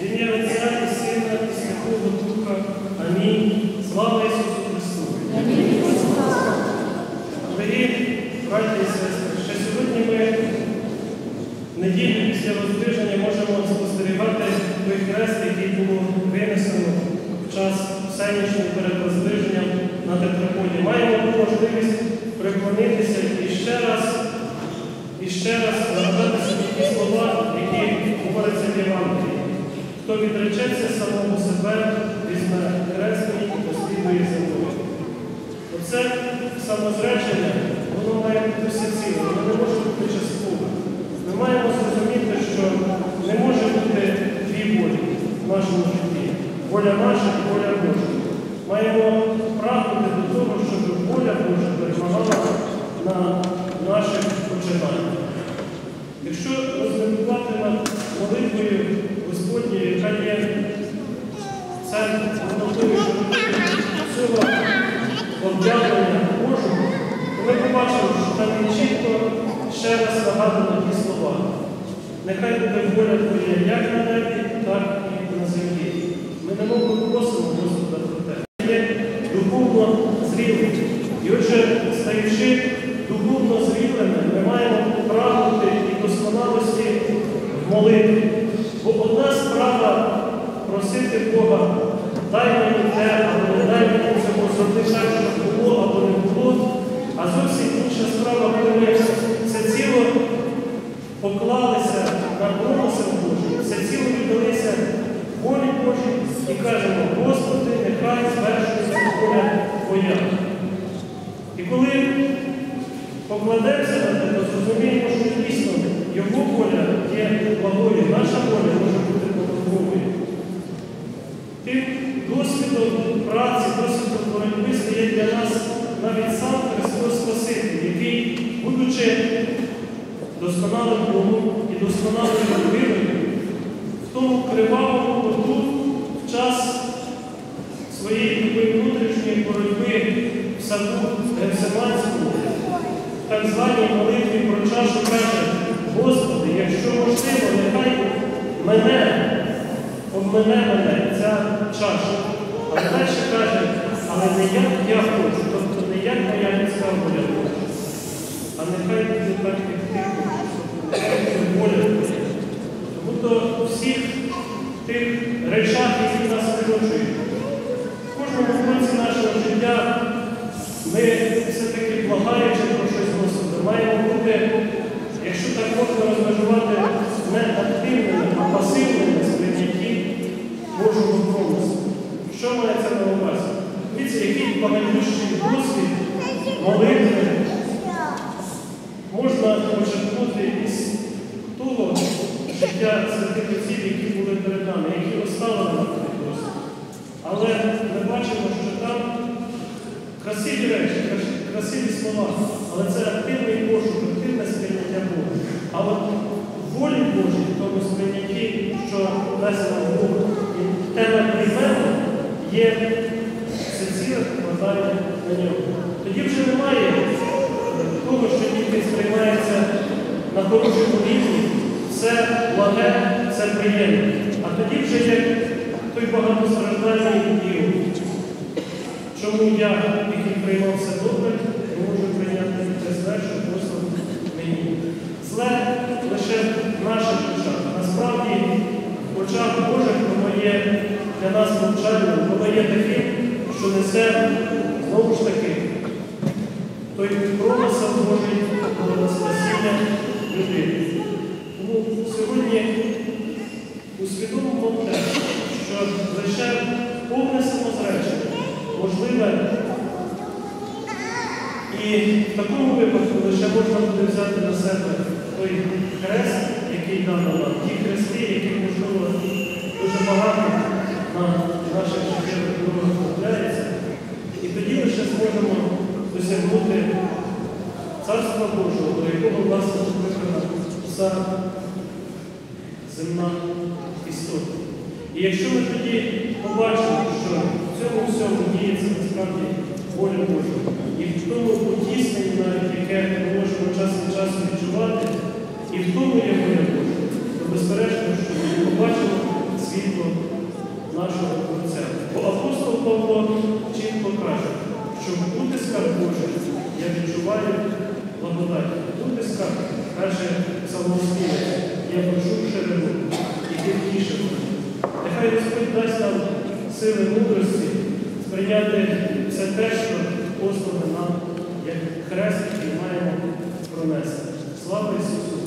В ім'я Отця і Сина і Святого Духа. Амінь. Слава Ісусу Христу! Дорогі браті і сестри, ще сьогодні ми неділю після роздвиження можемо спостерігати той хрест, який було винесено в час всенічного перед роздвиженням на тетраподі. Маємо можливість приклонитися і ще раз, і ще раз нагадати собі слова, які говоряться в Євангелії. Хто відречеться самому себе, візьме хрест і послідує за мною. Оце самозречення, воно має бути всеціле, воно не може бути частково. Ми маємо зрозуміти, що не може бути дві волі в нашому житті. Воля наша і воля Божа. Маємо прагнути до того, щоб воля Божа перемагала на наших починаннях. Якщо розміркувати над молитвою Господньою, яка є церквою, цього об'явлення Божого, то ми побачимо, що там є чітко ще раз нагадано ті слова. Нехай буде воля Твоя як на небі, так і на землі. Ми не можемо просимо Господа про те. Є духовно зрілий. І отже, стаючи духовно зрілими, ми маємо прагнути і досконалості в молитві. Бо одна справа просити Бога, дай мені те, або дай мені цього завжди так, щоб було або не було. А зовсім інша справа, коли ми це ціло поклалися на промисел Божий, все ціло віддалися волі Божій і кажемо, Господи, нехай звершується воля Твоя. І коли покладемося на те, то зрозуміємо, що дійсно Його воля є благою, наша воля може бути помилковою. Тим досвідом праці, досвідом боротьби стає для нас навіть сам Христос Спаситель, який, будучи досконалим Богом і досконалою людиною, в тому кривавому поту в час своєї внутрішньої боротьби в саду Гефсиманському, так званій молитві про чашу каже, Господи, якщо можливо, нехай мене, обмене мене ця чаша. Але далі каже, але не як я хочу, тобто не як моя людська воля хоче, а нехай буде так, як ти хочеш, воля Твоя. Тому то всіх тих речах, які нас виручують, в кожному році нашого життя ми все-таки благаючи про щось Господа, маємо бути, якщо так можна розмежувати, не активними, а пасивними Промислу. Що мається на увазі? Дивіться, який багатющий досвід молитви можна почерпнути із того життя святих отців, які були перед нами, які оставили цей досвід. Але ми бачимо, що там красиві речі, красиві слова, але це активний пошук, активне сприйняття Бога. А от волі Божій в тому сприйнятті, що дасть нам Бог, і те приймемо, є всеціле покладання на нього. Тоді вже немає того, що тільки сприймається на хорошому рівні, все благе, все приємне. А тоді вже є той багатостраждальний Іов. Чому я, який приймав все добре, не можу прийняти те зле, що просто мені. Зле лише. Насправді, в очах Божих воно є для нас мовчальним, воно є таким, що несе знову ж таки той промисел Божий до спасіння людини. Тому сьогодні усвідомимо те, що лише повне самозречення можливе, і в такому випадку лише можна буде взяти на себе той хрест, який дано нам, хрести, які, можливо, дуже багато на наших життєвих дорогах трапляється. І тоді лише зможемо досягнути Царства Божого, до якого власне виконана вся земна істота. І якщо ми тоді побачимо, що в цьому всьому діється насправді воля Божа, і в тому потісненні, навіть яке ми можемо час від часу відчувати, і в тому є воля Божа, безперечно, що ми побачимо світло нашого Творця. Бо апостол Павло чітко каже, що бути скарб Божий, я відчуваю благодать. Бути скарб, каже Псалмоспівець, я прошу ширину і тихіше. Нехай Господь дасть нам сили мудрості сприйняти все те, що послане нам, як хрест, який маємо пронести. Слава Ісусу!